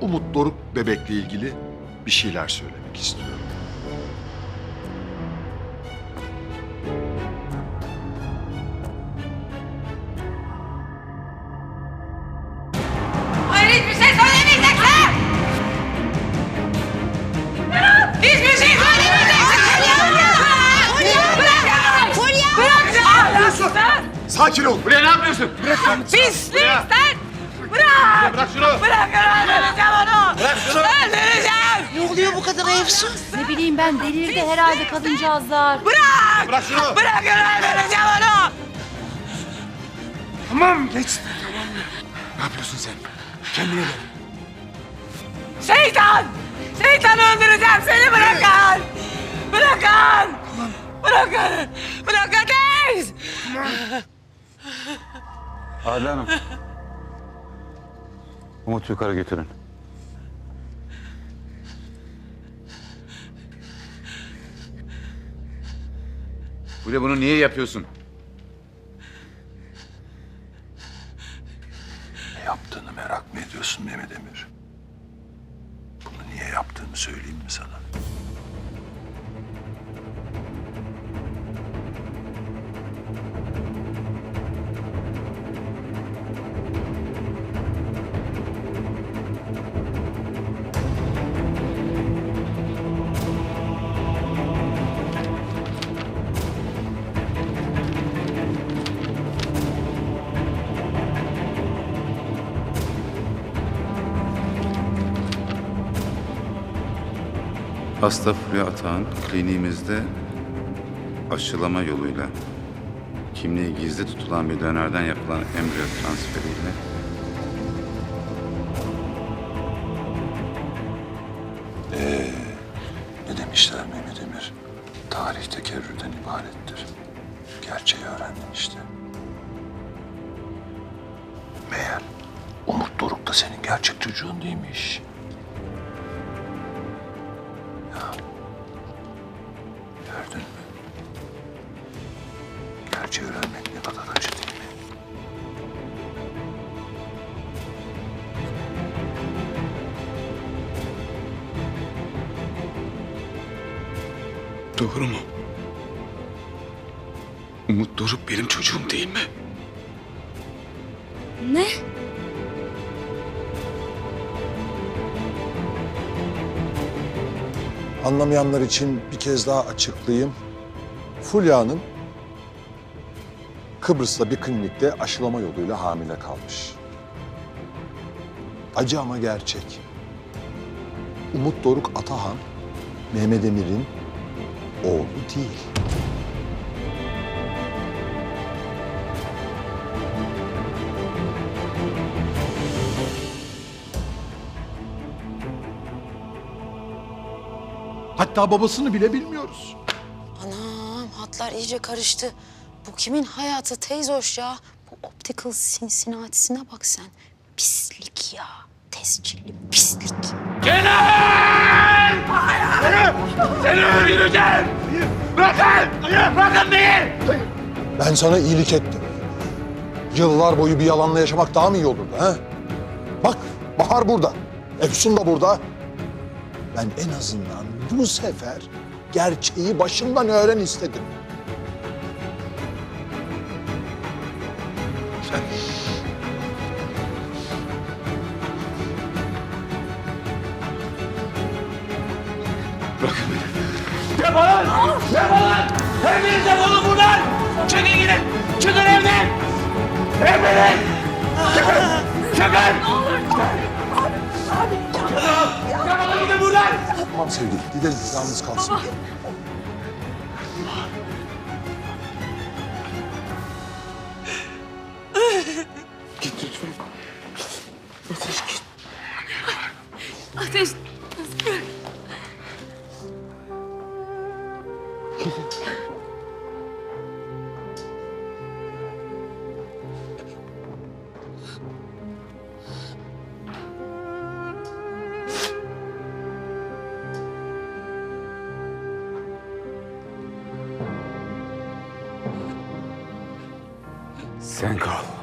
Umut Doruk bebekle ilgili bir şeyler söylemek istiyorum. Hayır hiçbir şey söylemeyeceksin! Hiçbir şey söylemeyeceksin! Bırak! Bırak! Sakin ol. Buraya ne yapıyorsun? Pislik sen! Bırak! Bırak şunu. Bırak öldüreceğim onu! Bırak şunu. Öldüreceğim! Ne oluyor bu kadına Efsun? Ne bileyim ben delirdi herhalde kadıncağızlar. Bırak! Bırak şunu. Bırak öldüreceğim onu! Tamam geç. Ne yapıyorsun sen? Kendine gel. Şeytan! Şeytan öldüreceğim seni bırakın! Bırakın! Bırakın! Bırakın Ateş! Adile Hanım. Umut yukarı götürün. Buraya bunu niye yapıyorsun? Ne yaptığını merak mı ediyorsun Mehmet Emir? Bunu niye yaptığını söyleyeyim mi sana? Hasta Fulya Atağan kliniğimizde aşılama yoluyla kimliği gizli tutulan bir dönerden yapılan embriyo transferiyle Ne demişler Mehmet Emir? Tarih tekerrürden ibarettir. Gerçeği öğrendim işte. Meğer Umut Doruk da senin gerçek çocuğun değilmiş. Doğru mu? Umut Doruk benim çocuğum değil mi? Ne? Anlamayanlar için bir kez daha açıklayayım. Fulya Hanım Kıbrıs'ta bir klinikte aşılama yoluyla hamile kalmış. Acı ama gerçek. Umut Doruk Atahan, Mehmet Emir'in oğlu değil. Hatta babasını bile bilmiyoruz. Anam hatlar iyice karıştı. Bu kimin hayatı teyze hoş ya? Bu optical Cincinnati'sine bak sen. Pislik ya. Tescilli pislik. Seni öldüreceğim! Bırakın! Bırakın beni! Ben sana iyilik ettim. Yıllar boyu bir yalanla yaşamak daha mı iyi olurdu ha? Bak Bahar burada. Efsun da burada. Ben en azından bu sefer gerçeği başından öğren istedim. Defolun! Defolun! Hepiniz defolun buradan! Çıkın gidin! Çıkın evden! Hepiniz! Çıkın! Çıkın! Defolun gidin buradan! Tamam sevgilim gidelim yalnız kalsın. Ateş. Sen kal.